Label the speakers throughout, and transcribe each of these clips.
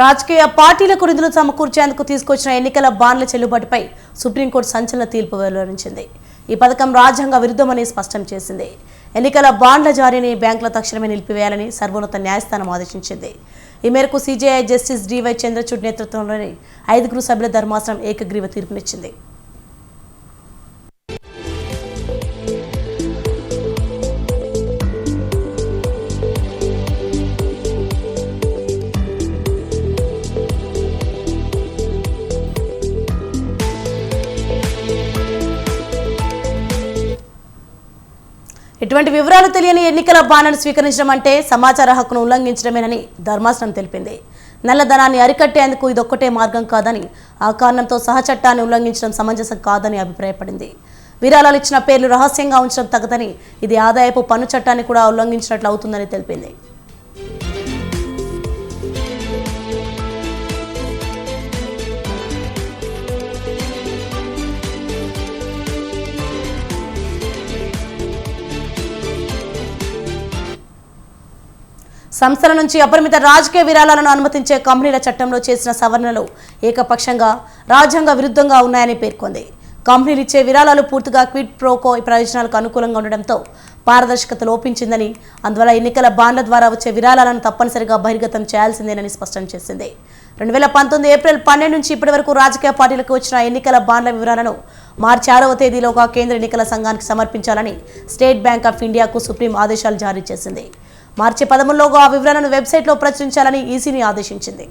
Speaker 1: రాజకీయ పార్టీలకు నిధులు సమకూర్చేందుకు తీసుకొచ్చిన ఎన్నికల బాండ్ల చెల్లుబాటుపై సుప్రీంకోర్టు సంచలన తీర్పు వెలువరించింది. ఈ పథకం రాజ్యాంగ విరుద్ధమని స్పష్టం చేసింది. ఎన్నికల బాండ్ల జారీని బ్యాంకుల తక్షణమే నిలిపివేయాలని సర్వోన్నత న్యాయస్థానం ఆదేశించింది. ఈ మేరకు సీజేఐ జస్టిస్ డివై చంద్రచూడ్ నేతృత్వంలోని ఐదుగురు సభ్యుల ధర్మాసనం ఏకగ్రీవ తీర్పునిచ్చింది. ఇటువంటి వివరాలు తెలియని ఎన్నికల బాణను స్వీకరించడం అంటే సమాచార హక్కును ఉల్లంఘించడమేనని ధర్మాసనం తెలిపింది. నల్లధనాన్ని అరికట్టేందుకు ఇదొక్కటే మార్గం కాదని ఆ కారణంతో సహచట్టాన్ని ఉల్లంఘించడం సమంజసం కాదని అభిప్రాయపడింది. విరాళాలు ఇచ్చిన పేర్లు రహస్యంగా ఉంచడం తగదని ఇది ఆదాయపు పన్ను చట్టాన్ని కూడా ఉల్లంఘించినట్లు అవుతుందని తెలిపింది. సంస్థల నుంచి అపరిమిత రాజకీయ విరాళాలను అనుమతించే కంపెనీల చట్టంలో చేసిన సవరణలు ఏకపక్షంగా రాజ్యాంగ విరుద్ధంగా ఉన్నాయని పేర్కొంది. కంపెనీలు ఇచ్చే విరాళాలు పూర్తిగా క్విడ్ ప్రోకో ప్రయోజనాలకు అనుకూలంగా ఉండడంతో పారదర్శకత లోపించిందని అందువల్ల ఎన్నికల బాండ్ల ద్వారా వచ్చే విరాళాలను తప్పనిసరిగా బహిర్గతం చేయాల్సిందేనని స్పష్టం చేసింది. రెండు వేల పంతొమ్మిది ఏప్రిల్ పన్నెండు నుంచి ఇప్పటి వరకు రాజకీయ పార్టీలకు వచ్చిన ఎన్నికల బాండ్ల వివరాలను మార్చి ఆరవ తేదీలోగా కేంద్ర ఎన్నికల సంఘానికి సమర్పించాలని స్టేట్ బ్యాంక్ ఆఫ్ ఇండియాకు సుప్రీం ఆదేశాలు జారీ చేసింది. మార్చి పదమూడులోగా ఆ వివరాలను వెబ్సైట్లో ప్రచురించాలని ఈసీని ఆదేశించింది.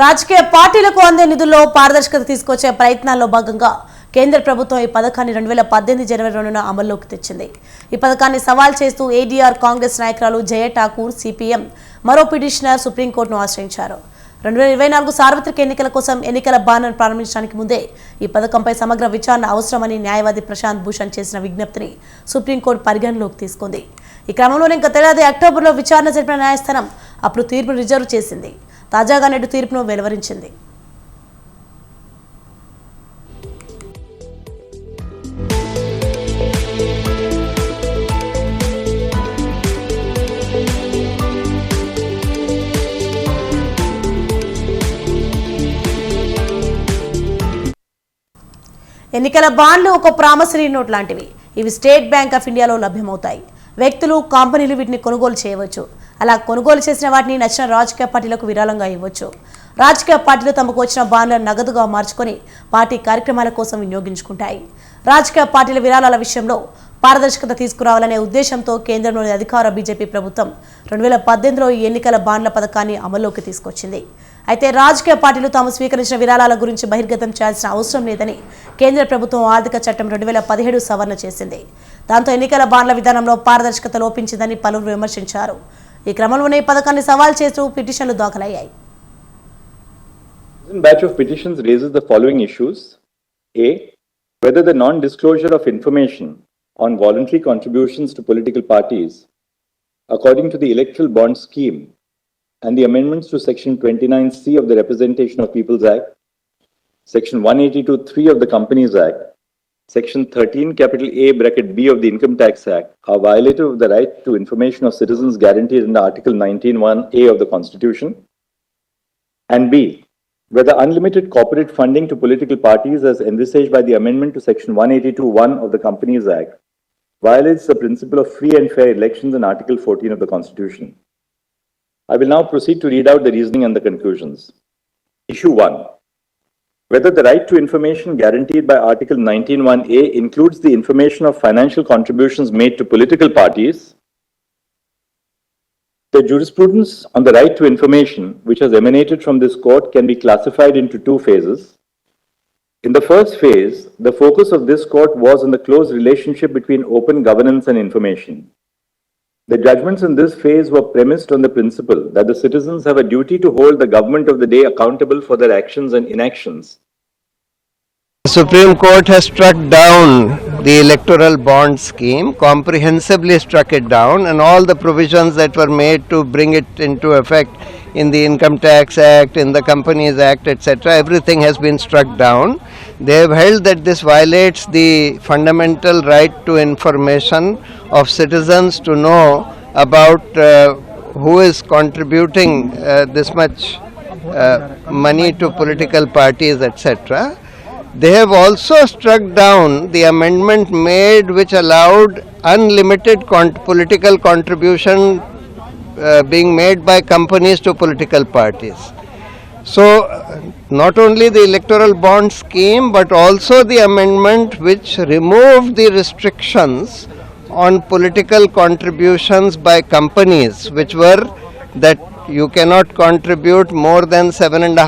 Speaker 1: రాజకీయ పార్టీలకు అందే నిధుల్లో పారదర్శకత తీసుకొచ్చే ప్రయత్నాల్లో భాగంగా కేంద్ర ప్రభుత్వం ఈ పథకాన్ని రెండు వేల పద్దెనిమిది జనవరి రెండున అమల్లోకి తెచ్చింది. ఈ పథకాన్ని సవాల్ చేస్తూ ఏడీఆర్ కాంగ్రెస్ నాయకురాలు జయ ఠాకూర్ సిపిఎం మరో పిటిషనర్ సుప్రీంకోర్టును ఆశ్రయించారు. రెండు వేల ఇరవై నాలుగు సార్వత్రిక ఎన్నికల కోసం ఎన్నికల బాణను ప్రారంభించడానికి ముందే ఈ పథకంపై సమగ్ర విచారణ అవసరమని న్యాయవాది ప్రశాంత్ భూషణ్ చేసిన విజ్ఞప్తిని సుప్రీంకోర్టు పరిగణలోకి తీసుకుంది. ఈ క్రమంలోనే గతేడాది అక్టోబర్లో విచారణ జరిపిన న్యాయస్థానం అప్పుడు తీర్పును రిజర్వ్ చేసింది. తాజాగా నేడు తీర్పును వెలువరించింది. ఎన్నికల బాండ్లు ఒక ప్రామసరీ నోట్ లాంటివి. ఇవి స్టేట్ బ్యాంక్ ఆఫ్ ఇండియాలో లభ్యమవుతాయి. వ్యక్తులు కంపెనీలు వీటిని కొనుగోలు చేయవచ్చు. అలా కొనుగోలు చేసిన వాటిని నచ్చిన రాజకీయ పార్టీలకు విరాళంగా ఇవ్వచ్చు. రాజకీయ పార్టీలు తమకు వచ్చిన బాండ్లను నగదుగా మార్చుకొని పార్టీ కార్యక్రమాల కోసం వినియోగించుకుంటాయి. రాజకీయ పార్టీల విరాళాల విషయంలో పారదర్శకత తీసుకురావాలనే ఉద్దేశంతో కేంద్రంలోని అధికార బీజేపీ ప్రభుత్వం రెండు వేల పద్దెనిమిదిలో ఈ ఎన్నికల బాండ్ల పథకాన్ని అమల్లోకి తీసుకొచ్చింది. అయితే రాజకీయ పార్టీలు తాము స్వీకరించిన విరాళాల గురించి బహిర్గతం చేయాల్సిన అవసరం లేదని కేంద్ర ప్రభుత్వం ఆర్థిక చట్టం రెండు వేల పదిహేడు సవరణ చేసింది. దాంతో ఎన్నికల బాండ్ల విధానంలో పారదర్శకత లోపించిందని పలువురు విమర్శించారు. ఈ క్రమంలోనే ఈ పథకాన్ని సవాల్ చేస్తూ పిటిషన్లు దాఖలయ్యాయి
Speaker 2: Present batch of petitions raises the following issues. A, whether the non-disclosure of information on voluntary contributions to political parties according to the Electoral Bond Scheme and the amendments to Section 29C of the Representation of Peoples Act, Section 182(3) of the Companies Act, Section 13 capital A bracket B of the Income Tax Act are violative of the right to information of citizens guaranteed under Article 19.1A of the Constitution. And B, whether unlimited corporate funding to political parties as envisaged by the amendment to Section 182(1) of the Companies Act violates the principle of free and fair elections in Article 14 of the Constitution. I will now proceed to read out the reasoning and the conclusions. Issue 1. Whether the right to information guaranteed by Article 19(1)A includes the information of financial contributions made to political parties the jurisprudence on the right to information, which has emanated from this court, can be classified into two phases. In the first phase, the focus of this court was on the close relationship between open governance and information. The judgments in this phase were premised on the principle that the citizens have a duty to hold the government of the day accountable for their actions and inactions.
Speaker 3: The Supreme Court has struck down the electoral bond scheme, comprehensively struck it down, and all the provisions that were made to bring it into effect in the Income Tax Act, in the Companies Act, etc., everything has been struck down. They have held that this violates the fundamental right to information of citizens to know about uh, who is contributing uh, this much uh, money to political parties, etc. They have also struck down the amendment made which allowed unlimited political contribution uh, being made by companies to political parties. So, not only the electoral bond scheme but also the amendment which removed the restrictions on political contributions by companies, which were that you cannot contribute more than seven and a